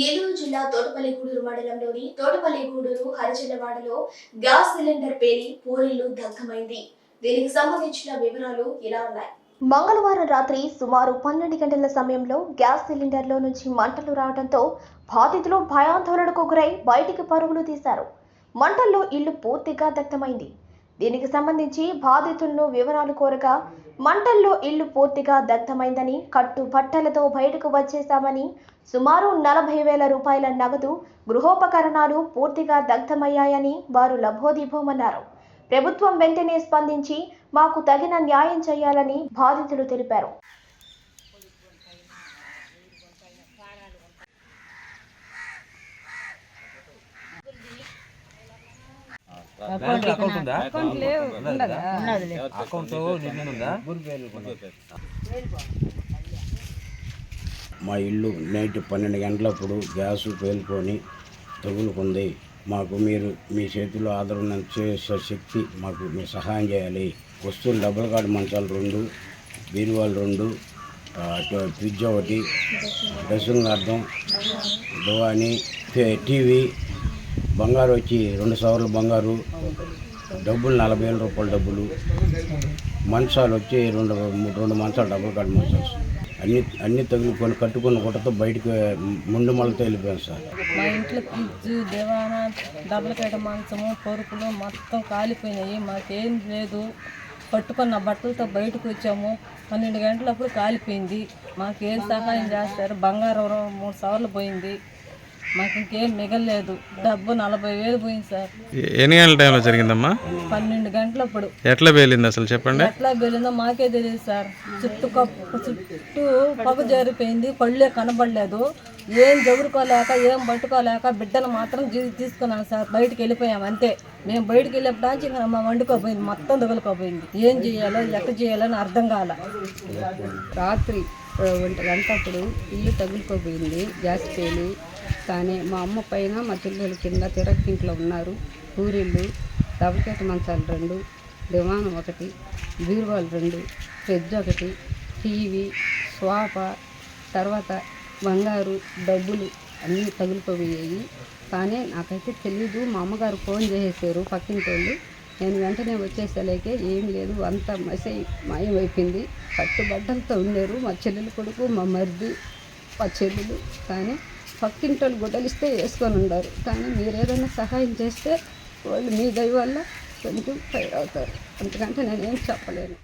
నెల్లూరు జిల్లా తోటపల్లిగూడూరు మండలంలోని తోటపల్లిగూడూరు హరిజనవాడలో గ్యాస్ సిలిండర్ పేలి పూరిల్లు దగ్ధమైంది. దీనికి సంబంధించిన వివరాలు ఇలా ఉన్నాయి. మంగళవారం రాత్రి సుమారు పన్నెండు గంటల సమయంలో గ్యాస్ సిలిండర్లో నుంచి మంటలు రావడంతో బాధితులు భయాందోళనకు గురై బయటికి పరుగులు తీశారు. మంటల్లో ఇల్లు పూర్తిగా దగ్ధమైంది. దీనికి సంబంధించి బాధితులను వివరాలు కోరగా మంటల్లో ఇల్లు పూర్తిగా దగ్ధమైందని కట్టు బట్టలతో బయటకు వచ్చేశామని సుమారు నలభై వేల రూపాయల నగదు గృహోపకరణాలు పూర్తిగా దగ్ధమయ్యాయని వారు లభోదీభోమన్నారు ప్రభుత్వం వెంటనే స్పందించి మాకు తగిన న్యాయం చేయాలని బాధితులు తెలిపారు. అకౌంట్ ఉందా? అకౌంట్ ఉందా? మా ఇల్లు నైట్ పన్నెండు గంటలప్పుడు గ్యాస్ పేలుకొని తగులుకుంది. మాకు మీరు మీ చేతిలో ఆదరణ చేసే శక్తి మాకు మీరు సహాయం చేయాలి. వస్తువులు డబుల్ కార్డు మంచాలు రెండు బీరువాలు రెండు ఫ్రిడ్జ్ ఒకటి డ్రెస్సింగ్ అర్థం దువాని టీవీ బంగారు వచ్చి రెండు సవర్ల బంగారు డబ్బులు నలభై వేల రూపాయల డబ్బులు మంచాలు వచ్చి రెండు రెండు మంచాలు డబుల్ కట్ మంచాలు అన్ని అన్ని తగులుకొని కట్టుకున్న గుట్టతో బయటకు ముందు మళ్ళతో వెళ్ళిపోయాను సార్. మా ఇంట్లో ఫ్రిడ్జ్ దివానా డబుల్ కట్ట మంచము పరుపులు మొత్తం కాలిపోయినాయి. మాకేం లేదు. పట్టుకున్న బట్టలతో బయటకు వచ్చాము. పన్నెండు గంటలప్పుడు కాలిపోయింది. మాకేం సహాయం చేస్తారు? బంగారం మూడు సవర్లు పోయింది. మాకు ఇంకేం మిగలలేదు. డబ్బు నలభై వేలు పోయింది సార్. ఎన్ని గంటల టైంలో జరిగిందమ్మా? పన్నెండు గంటలప్పుడు. ఎట్లా పేలింది అసలు చెప్పండి? ఎట్లా వెళ్ళిందో మాకే తెలియదు సార్. చుట్టూ కప్పు చుట్టూ పొగ జరిపోయింది కళ్ళే కనబడలేదు. ఏం జగురుకోలేక ఏం పట్టుకోలేక బిడ్డను మాత్రం జీ- తీసుకున్నాం సార్. బయటికి వెళ్ళిపోయాం అంతే. మేము బయటికి వెళ్ళేప్పటికి ఇంకా మా వండుకోపోయింది మొత్తం తగులుకోపోయింది ఏం చేయాలో ఎక్కడ చేయాలో అని అర్థం కాల. రాత్రి ఒంటి గంట అప్పుడు ఇల్లు తగులుకోపోయింది గ్యాస్ పేలి కానీ మా అమ్మ పైన మా చెల్లెలు కింద తిరక్కింట్లో ఉన్నారు. పూరిళ్ళు డబుల్కెట్ మంచాలు రెండు దివానం ఒకటి బీరువాలు రెండు ఫ్రిడ్జ్ ఒకటి టీవీ సోఫా తర్వాత బంగారు డబ్బులు అన్నీ తగిలిపోయాయి. కానీ నాకైతే తెలియదు మా అమ్మగారు ఫోన్ చేసేసారు పక్కింటి నేను వెంటనే వచ్చేసలేకే ఏం లేదు అంత మసై మాయమైపోయింది. కట్టుబడ్డలతో ఉన్నారు మా చెల్లెలు కొడుకు మా మరిది మా చెల్లెలు. కానీ పక్కింటోళ్ళు వాళ్ళు గుడ్డలిస్తే వేసుకొని ఉండరు. కానీ మీరు ఏదైనా సహాయం చేస్తే వాళ్ళు మీ దయ వల్ల కొంచెం ఫైర్ అవుతారు అంతకంటే నేనేం చెప్పలేను.